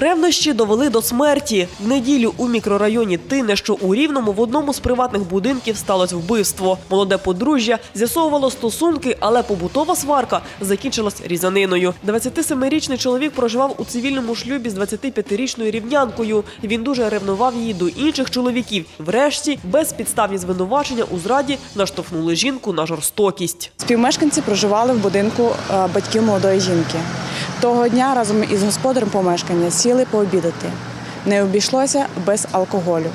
Ревнощі довели до смерті. В неділю у мікрорайоні Тине, що у Рівному, в одному з приватних будинків сталося вбивство. Молоде подружжя з'ясовувало стосунки, але побутова сварка закінчилась різаниною. 27-річний чоловік проживав у цивільному шлюбі з 25-річною рівнянкою. Він дуже ревнував її до інших чоловіків. Врешті, безпідставні звинувачення у зраді наштовхнули жінку на жорстокість. Співмешканці проживали в будинку е, батьків молодої жінки. Того дня разом із господарем помешкання сіли пообідати. Не обійшлося без алкоголю.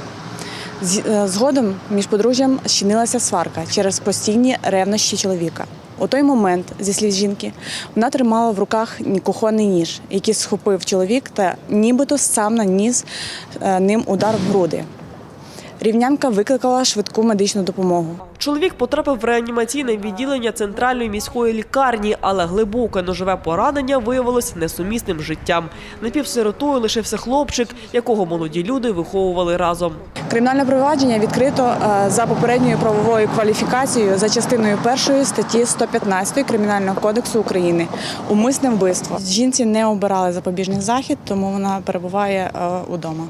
Е, Згодом між подружжям щинилася сварка через постійні ревнощі чоловіка. У той момент, зі слів жінки, вона тримала в руках кухонний ніж, який схопив чоловік та нібито сам наніс е, ним удар в груди. Рівнянка викликала швидку медичну допомогу. Чоловік потрапив в реанімаційне відділення центральної міської лікарні, але глибоке ножове поранення виявилось несумісним з життям. Напівсиротою лишився хлопчик, якого молоді люди виховували разом. Кримінальне провадження відкрито е, за попередньою правовою кваліфікацією за частиною першої статті 115 Кримінального кодексу України умисне вбивство. Жінці не обирали запобіжний захід, тому вона перебуває е, удома.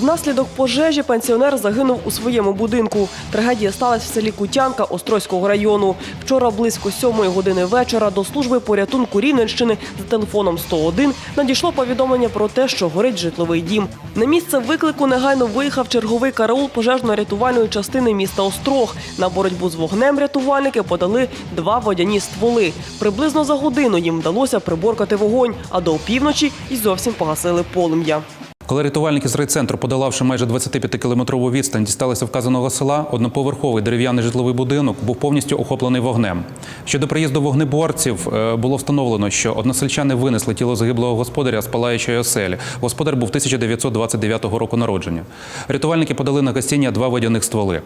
Внаслідок пожежі пенсіонер загинув у своєму будинку. Трагедія сталася в селі Кутянка Острозького району. Вчора близько сьомої години вечора до служби порятунку Рівненщини за телефоном 101 надійшло повідомлення про те, що горить житловий дім. На місце виклику негайно виїхав черговий караул пожежно-рятувальної частини міста Острог. На боротьбу з вогнем рятувальники подали два водяні стволи. Приблизно за годину їм вдалося приборкати вогонь, а до опівночі й зовсім погасили полум'я. Коли рятувальники з райцентру, подолавши майже 25-кілометрову відстань, дісталися вказаного села, одноповерховий дерев'яний житловий будинок був повністю охоплений вогнем. Щодо приїзду вогнеборців е, було встановлено, що односельчани винесли тіло загиблого господаря з палаючої оселі. Господар був 1929 року народження. Рятувальники подали на гостіння два водяних стволи.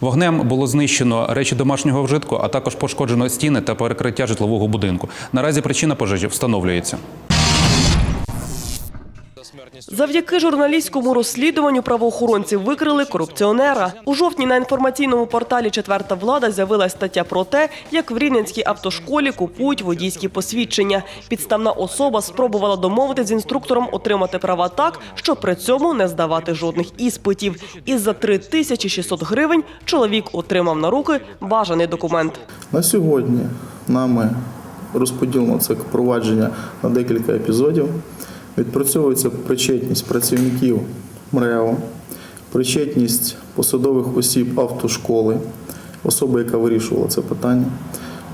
Вогнем було знищено речі домашнього вжитку, а також пошкоджено стіни та перекриття житлового будинку. Наразі причина пожежі встановлюється. Завдяки журналістському розслідуванню правоохоронці викрили корупціонера. У жовтні на інформаційному порталі Четверта влада з'явилась стаття про те, як в Рівненській автошколі купують водійські посвідчення. Підставна особа спробувала домовити з інструктором отримати права так, щоб при цьому не здавати жодних іспитів. І за 3600 гривень чоловік отримав на руки бажаний документ. На сьогодні нами розподілено це провадження на декілька епізодів. Відпрацьовується причетність працівників МРЕО, причетність посадових осіб автошколи, особи, яка вирішувала це питання,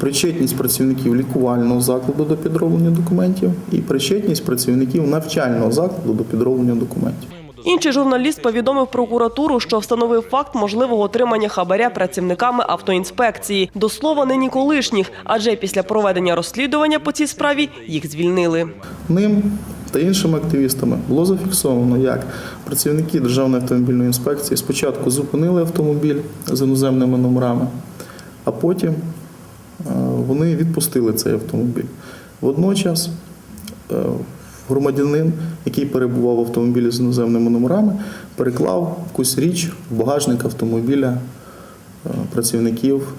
причетність працівників лікувального закладу до підроблення документів і причетність працівників навчального закладу до підроблення документів. Інший журналіст повідомив прокуратуру, що встановив факт можливого отримання хабаря працівниками автоінспекції. До слова, нині колишніх, адже після проведення розслідування по цій справі їх звільнили. Ним та іншими активістами було зафіксовано, як працівники Державної автомобільної інспекції спочатку зупинили автомобіль з іноземними номерами, а потім е, вони відпустили цей автомобіль. Водночас е, громадянин, який перебував в автомобілі з іноземними номерами, переклав якусь річ в багажник автомобіля е, працівників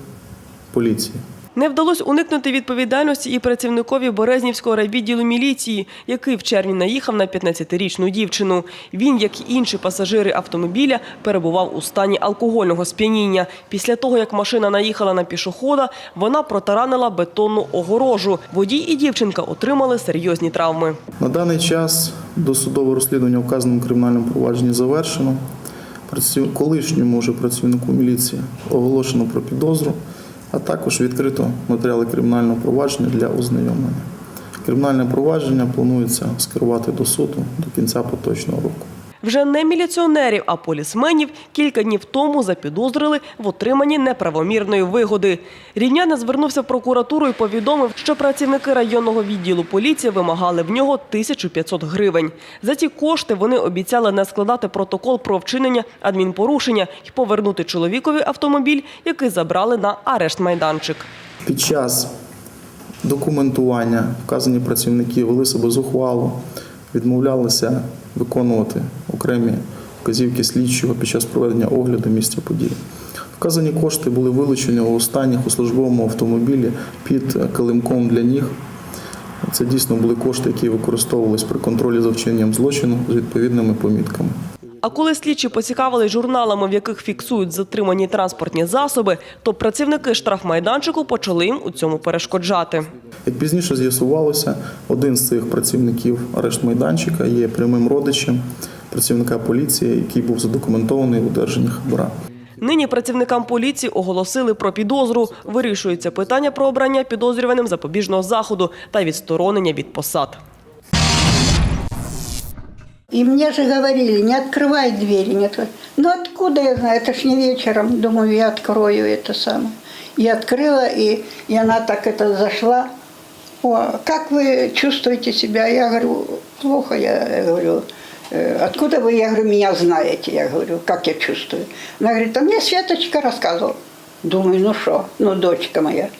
поліції. Не вдалося уникнути відповідальності і працівникові Березнівського райвідділу міліції, який в червні наїхав на 15-річну дівчину. Він, як і інші пасажири автомобіля, перебував у стані алкогольного сп'яніння. Після того, як машина наїхала на пішохода, вона протаранила бетонну огорожу. Водій і дівчинка отримали серйозні травми. На даний час досудове розслідування вказаному кримінальному провадженні завершено. Колишньому вже працівнику міліції оголошено про підозру, а також відкрито матеріали кримінального провадження для ознайомлення. Кримінальне провадження планується скерувати до суду до кінця поточного року. Вже не міліціонерів, а полісменів кілька днів тому запідозрили в отриманні неправомірної вигоди. Рівняна звернувся в прокуратуру і повідомив, що працівники районного відділу поліції вимагали в нього 1500 гривень. За ці кошти вони обіцяли не складати протокол про вчинення адмінпорушення і повернути чоловікові автомобіль, який забрали на арешт майданчик. Під час документування вказані працівники вели себе зухвало, відмовлялися виконувати окремі вказівки слідчого під час проведення огляду місця події. Вказані кошти були вилучені у останніх у службовому автомобілі під килимком для ніг Це дійсно були кошти, які використовувались при контролі за вчиненням злочину з відповідними помітками. А коли слідчі поцікавили журналами, в яких фіксують затримані транспортні засоби, то працівники штрафмайданчику почали їм у цьому перешкоджати. Як пізніше з'ясувалося, один з цих працівників арештмайданчика є прямим родичем працівника поліції, який був задокументований у одержанні хабара. Нині працівникам поліції оголосили про підозру. Вирішується питання про обрання підозрюваним запобіжного заходу та відсторонення від посад. И мне же говорили, не открывай двери, не открывай. Ну откуда я знаю, это ж не вечером, думаю, я открою это самое. И открыла, и, и она так это зашла. О, как вы чувствуете себя? Я говорю, плохо, я говорю. «Э, Откуда вы, я говорю, меня знаете? Я говорю, как я чувствую? Она говорит, а мне Светочка рассказывала. Думаю, ну что, ну дочка моя.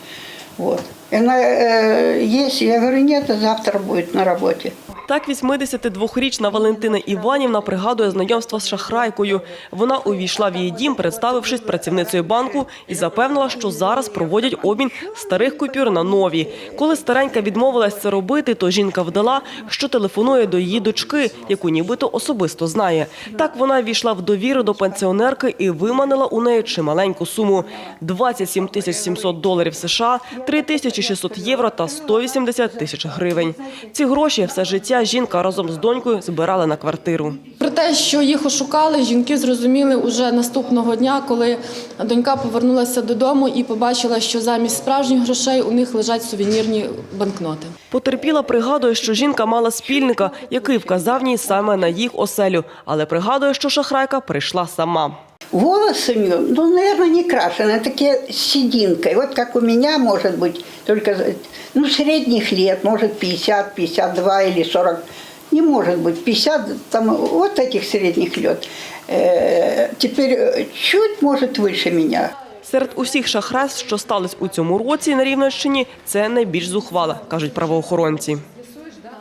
Вот. И она э, есть, я говорю, нет, завтра будет на работе. Так 82-річна Валентина Іванівна пригадує знайомство з шахрайкою. Вона увійшла в її дім, представившись працівницею банку, і запевнила, що зараз проводять обмін старих купюр на нові. Коли старенька відмовилась це робити, то жінка вдала, що телефонує до її дочки, яку нібито особисто знає. Так вона війшла в довіру до пенсіонерки і виманила у неї чималеньку суму – 27 тисяч 700 доларів США, 3 тисячі 600 євро та 180 тисяч гривень. Ці гроші все життя жінка разом з донькою збирала на квартиру. Про те, що їх ошукали, жінки зрозуміли уже наступного дня, коли донька повернулася додому і побачила, що замість справжніх грошей у них лежать сувенірні банкноти. Потерпіла пригадує, що жінка мала спільника, який вказав їй саме на їх оселю, але пригадує, що шахрайка прийшла сама. Волосы у нее, ну, наверное, не крашеные, такие с сединкой. Вот как у меня, может быть, только, ну, средних лет, может, 50, 52 или 40. Не может быть, 50, там, вот этих средних лет. Э, теперь э, чуть, может, выше меня. Серед усіх шахрайств, що стались у цьому році на Рівненщині, це найбільш зухвала, кажуть правоохоронці.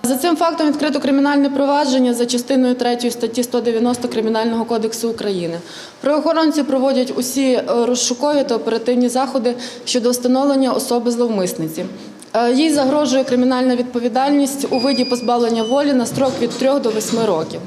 За цим фактом відкрито кримінальне провадження за частиною 3 статті 190 Кримінального кодексу України. Правоохоронці проводять усі е, розшукові та оперативні заходи щодо встановлення особи зловмисниці. Е, Їй загрожує кримінальна відповідальність у виді позбавлення волі на строк від 3 до 8 років.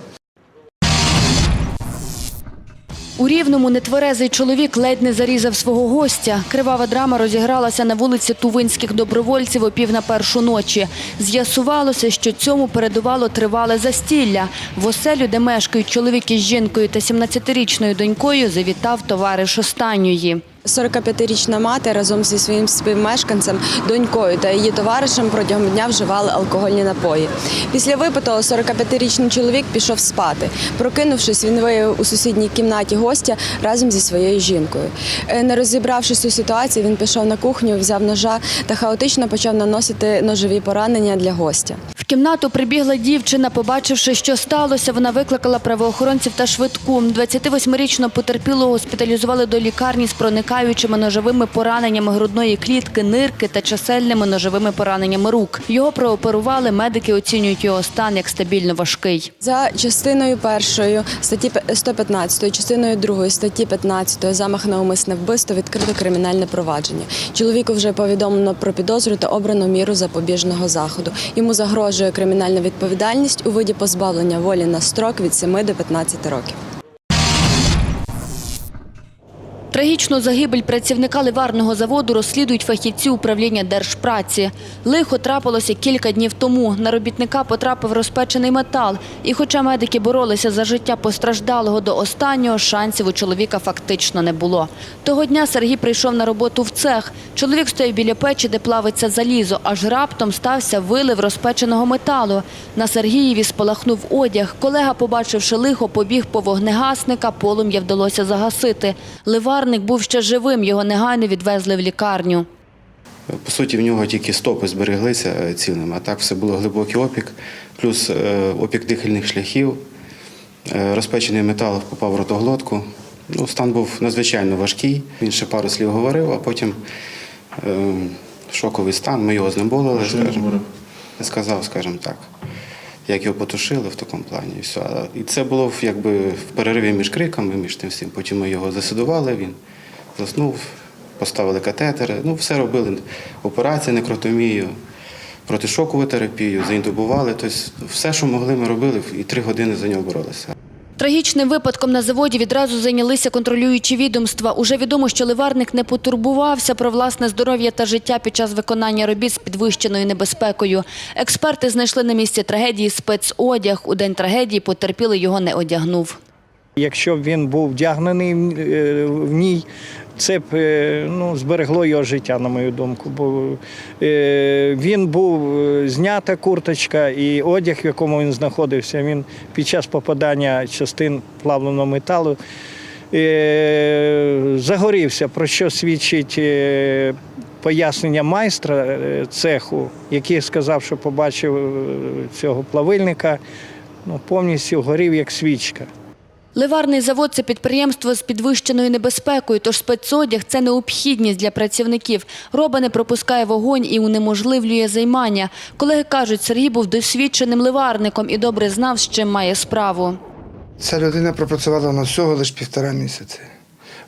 У Рівному нетверезий чоловік ледь не зарізав свого гостя. Кривава драма розігралася на вулиці Тувинських добровольців о пів на першу ночі. З'ясувалося, що цьому передувало тривале застілля. В оселю, де мешкають чоловік із жінкою та 17-річною донькою, завітав товариш останньої. 45-річна мати разом зі своїм співмешканцем, донькою та її товаришем протягом дня вживали алкогольні напої. Після випитого 45-річний чоловік пішов спати. Прокинувшись, він виявив у сусідній кімнаті гостя разом зі своєю жінкою. Е, Не розібравшись у ситуації, він пішов на кухню, взяв ножа та хаотично почав наносити ножові поранення для гостя. Кімнату прибігла дівчина. Побачивши, що сталося, вона викликала правоохоронців та швидку. 28-річного потерпілого госпіталізували до лікарні з проникаючими ножовими пораненнями грудної клітки, нирки та чисельними ножовими пораненнями рук. Його прооперували. Медики оцінюють його стан як стабільно важкий. За частиною першої статті 115, частиною другої статті 15 замах на умисне вбивство відкрито кримінальне провадження. Чоловіку вже повідомлено про підозру та обрано міру запобіжного заходу. Йому загрожує кримінальна відповідальність у виді позбавлення волі на строк від 7 до 15 років. Трагічну загибель працівника ливарного заводу розслідують фахівці управління держпраці. Лихо трапилося кілька днів тому. На робітника потрапив розпечений метал. І хоча медики боролися за життя постраждалого до останнього, шансів у чоловіка фактично не було. Того дня Сергій прийшов на роботу в цех. Чоловік стояв біля печі, де плавиться залізо, аж раптом стався вилив розпеченого металу. На Сергієві спалахнув одяг. Колега, побачивши лихо, побіг по вогнегасника, полум'я вдалося загасити. Ливарник був ще живим, його негайно відвезли в лікарню. По суті, в нього тільки стопи збереглися е, цілими, а так все було глибокий опік, плюс е, опік дихальних шляхів, е, розпечений метал попав в ротоглотку. Ну, стан був надзвичайно важкий. Він ще пару слів говорив, а потім е, шоковий стан. Ми його знеболили. скажімо. Не сказав, скажімо так. Як його потушили в такому плані. І, все. І це було якби в перериві між криками, між тим всім. Потім ми його засидували, він заснув, поставили катетери. Ну, все робили. Операції, некротомію. протишокову терапію, заінтубували. Тобто все, що могли, ми робили, і три години за нього боролися. Трагічним випадком на заводі відразу зайнялися контролюючі відомства. Уже відомо, що ливарник не потурбувався про власне здоров'я та життя під час виконання робіт з підвищеною небезпекою. Експерти знайшли на місці трагедії спецодяг. У день трагедії потерпілий його не одягнув. Якщо б він був вдягнений е, в ній, це б е, ну, зберегло його життя, на мою думку. Бо е, він був знята курточка і одяг, в якому він знаходився, він під час попадання частин плавленого металу загорівся, про що свідчить пояснення майстра цеху, який сказав, що побачив цього плавильника, ну, повністю горів як свічка. Ливарний завод – це підприємство з підвищеною небезпекою, тож спецодяг – це необхідність для працівників. Роба не пропускає вогонь і унеможливлює займання. Колеги кажуть, Сергій був досвідченим ливарником і добре знав, з чим має справу. Ця людина пропрацювала на всього лише півтора місяці.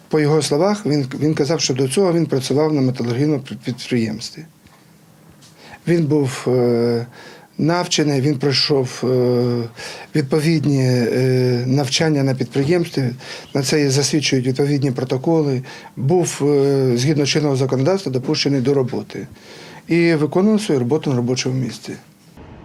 По його словах, він, він казав, що до цього він працював на металургійному підприємстві. Він був е, навчений, він пройшов е, відповідні е, навчання на підприємстві. На це і засвідчують відповідні протоколи. Був е, згідно чинного законодавства допущений до роботи і виконував свою роботу на робочому місці.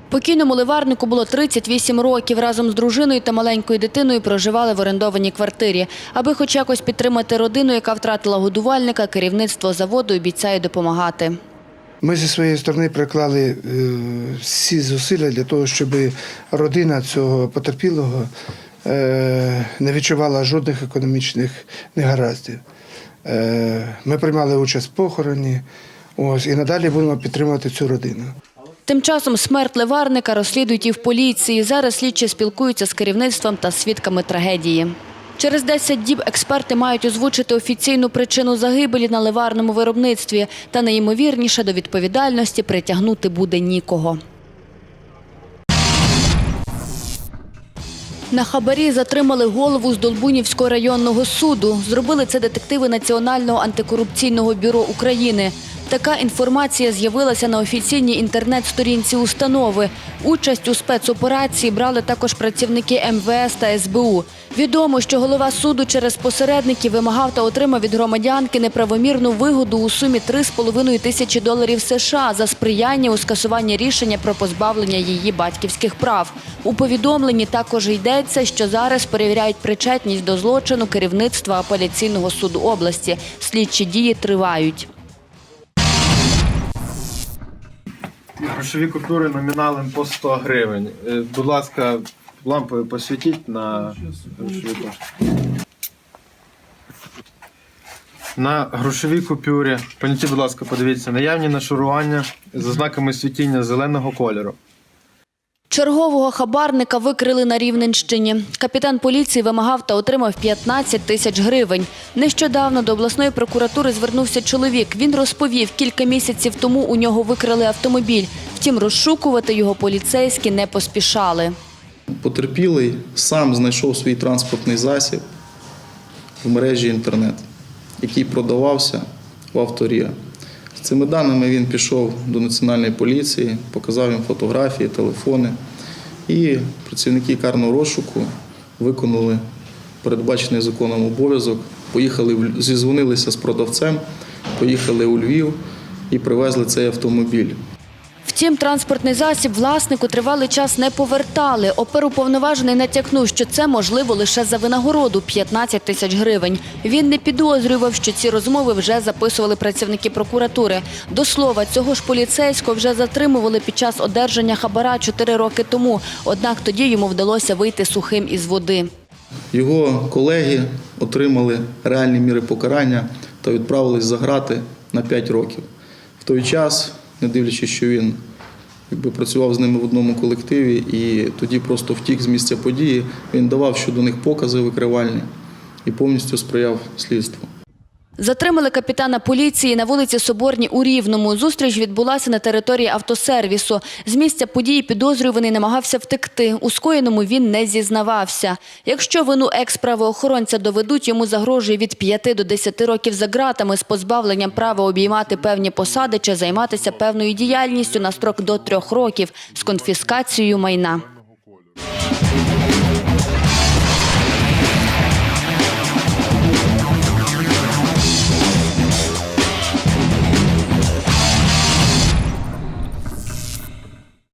Покійному ливарнику було 38 років. Разом з дружиною та маленькою дитиною проживали в орендованій квартирі. Аби хоч якось підтримати родину, яка втратила годувальника, керівництво заводу обіцяє допомагати. Ми зі своєї сторони приклали е, всі зусилля для того, щоб родина цього потерпілого е, не відчувала жодних економічних негараздів. Е, Ми приймали участь в похороні ось, і надалі будемо підтримувати цю родину. Тим часом смерть ливарника розслідують і в поліції. Зараз слідчі спілкуються з керівництвом та свідками трагедії. Через 10 діб експерти мають озвучити офіційну причину загибелі на ливарному виробництві та найімовірніше до відповідальності притягнути буде нікого. На хабарі затримали голову з Долбунівського районного суду. Зробили це детективи Національного антикорупційного бюро України. Така інформація з'явилася на офіційній інтернет-сторінці установи. Участь у спецоперації брали також працівники МВС та СБУ. Відомо, що голова суду через посередників вимагав та отримав від громадянки неправомірну вигоду у сумі 3,5 тисячі доларів США за сприяння у скасуванні рішення про позбавлення її батьківських прав. У повідомленні також йдеться, що зараз перевіряють причетність до злочину керівництва апеляційного суду області. Слідчі дії тривають. Грошові купюри номіналом по 100 гривень. Е, Будь ласка, лампою посвітіть на грошові кошти. На грошовій купюрі, понятіть, будь ласка, подивіться, наявні нашарування з ознаками світіння зеленого кольору. Чергового хабарника викрили на Рівненщині. Капітан поліції вимагав та отримав 15 тисяч гривень. Нещодавно до обласної прокуратури звернувся чоловік. Він розповів, кілька місяців тому у нього викрали автомобіль. Втім, розшукувати його поліцейські не поспішали. Потерпілий сам знайшов свій транспортний засіб в мережі інтернет, який продавався в авторія. Цими даними він пішов до національної поліції, показав їм фотографії, телефони. І працівники карного розшуку виконали передбачений законом обов'язок. Поїхали зізвонилися з продавцем, поїхали у Львів і привезли цей автомобіль. Втім, транспортний засіб власнику тривалий час не повертали. Оперуповноважений натякнув, що це можливо лише за винагороду 15 тисяч гривень. Він не підозрював, що ці розмови вже записували працівники прокуратури. До слова, цього ж поліцейського вже затримували під час одержання хабара 4 роки тому. Однак тоді йому вдалося вийти сухим із води. Його колеги отримали реальні міри покарання та відправились за грати на 5 років. В той час, не дивлячись, що він якби, працював з ними в одному колективі і тоді просто втік з місця події, він давав щодо них покази викривальні і повністю сприяв слідству. Затримали капітана поліції на вулиці Соборній у Рівному. Зустріч відбулася на території автосервісу. З місця події підозрюваний намагався втекти. У скоєному він не зізнавався. Якщо вину екс-правоохоронця доведуть, йому загрожує від 5 до 10 років за ґратами з позбавленням права обіймати певні посади чи займатися певною діяльністю на строк до 3 років з конфіскацією майна.